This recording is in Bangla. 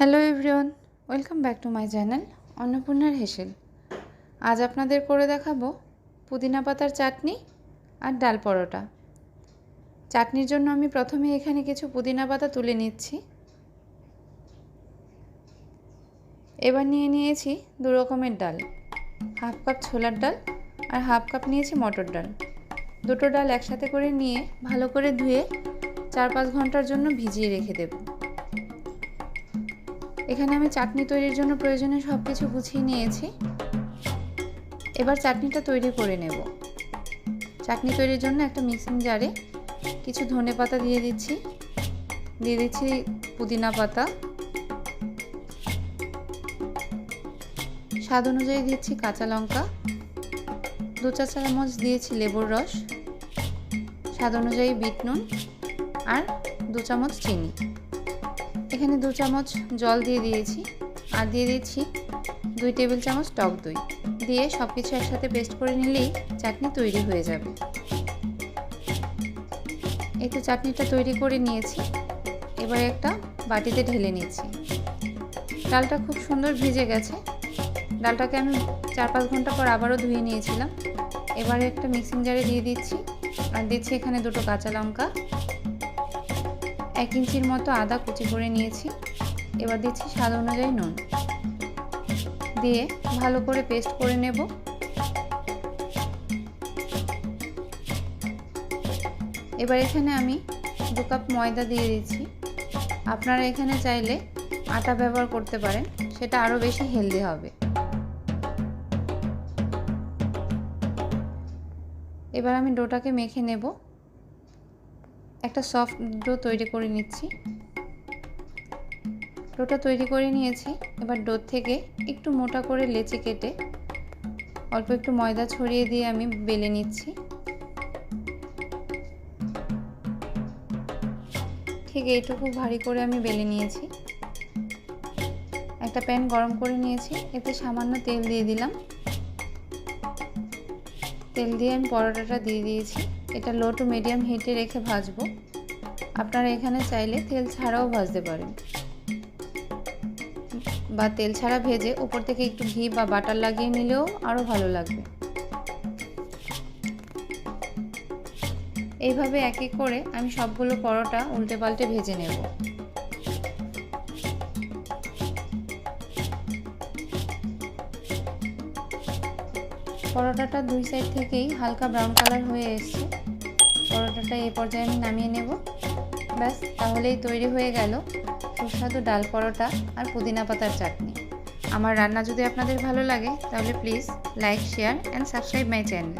Hello everyone, welcome back to my channel অন্নপূর্ণার হেসেল। আজ আপনাদের করে দেখাবো পুদিনা পাতার চাটনি আর ডাল পরোটা। চাটনির জন্য আমি প্রথমে এখানে কিছু পুদিনা পাতা তুলে নিচ্ছি। এবার নিয়ে নিয়েছি দু রকমের ডাল, হাফ কাপ ছোলার ডাল আর হাফ কাপ নিয়েছি মটর ডাল। দুটো ডাল একসাথে করে নিয়ে ভালো করে ধুয়ে চার পাঁচ ঘণ্টার জন্য ভিজিয়ে রেখে দেবো। এখানে আমি চাটনি তৈরির জন্য প্রয়োজনীয় সব কিছু গুছিয়ে নিয়েছি। এবার চাটনিটা তৈরি করে নেব। চাটনি তৈরির জন্য একটা মিক্সিং জারে কিছু ধনে পাতা দিয়ে দিচ্ছি। দিয়ে দিচ্ছি পুদিনা পাতা। স্বাদ অনুযায়ী দিচ্ছি কাঁচা লঙ্কা। দু চা চামচ দিয়েছি লেবুর রস। স্বাদ অনুযায়ী বিট নুন আর দু চামচ চিনি। এখানে দু চামচ জল দিয়ে দিয়েছি আর দিয়ে দিচ্ছি দুই টেবিল চামচ টক দই। দিয়ে সব কিছু একসাথে পেস্ট করে নিলেই চাটনি তৈরি হয়ে যাবে। এই তো চাটনিটা তৈরি করে নিয়েছি। এবার একটা বাটিতে ঢেলে নিচ্ছি। ডালটা খুব সুন্দর ভিজে গেছে। ডালটাকে আমি চার পাঁচ ঘণ্টা পর আবারও ধুয়ে নিয়েছিলাম। এবারে একটা মিক্সিং জারে দিয়ে দিচ্ছি। আর দিচ্ছি এখানে দুটো কাঁচা লঙ্কা। এক ইঞ্চির মতো আদা কুচি করে নিয়েছি। এবার দিচ্ছি স্বাদ অনুযায়ী নুন। দিয়ে ভালো করে পেস্ট করে নেব। এবার এখানে আমি দু কাপ ময়দা দিয়ে দিচ্ছি। আপনারা এখানে চাইলে আটা ব্যবহার করতে পারেন, সেটা আরও বেশি হেলদি হবে। এবার আমি ডোটাকে মেখে নেব। একটা সফট ডো তৈরি করে নিচ্ছি। ডোটা তৈরি করে নিয়েছি। এবার ডো থেকে একটু মোটা করে লেচি কেটে অল্প একটু ময়দা ছড়িয়ে দিয়ে আমি বেলে নিচ্ছি। ঠিক এইটুকু ভারী করে আমি বেলে নিয়েছি। একটা প্যান গরম করে নিয়েছি। এতে সামান্য তেল দিয়ে দিলাম। তেল দিয়ে আমি পরোটাটা দিয়ে দিয়েছি। এটা লো টু মিডিয়াম হিটে রেখে ভাজবো। আপনারা এখানে চাইলে তেল ছাড়াও ভাজতে পারেন। বা তেল ছাড়া ভেজে উপর থেকে একটু ঘি বা বাটার লাগিয়ে নিলেও আরও ভালো লাগবে। এইভাবে এক এক করে আমি সবগুলো পরোটা উল্টে পাল্টে ভেজে নেব। পরোটাটা দুই সাইড থেকেই হালকা ব্রাউন কালার হয়ে এসছে। পরোটাটা এই পর্যায়ে আমি নামিয়ে নেব। ব্যাস, তাহলেই তৈরি হয়ে গেল সুস্বাদু ডাল পরোটা আর পুদিনা পাতার চাটনি। আমার রান্না যদি আপনাদের ভালো লাগে, তাহলে please like share and subscribe my channel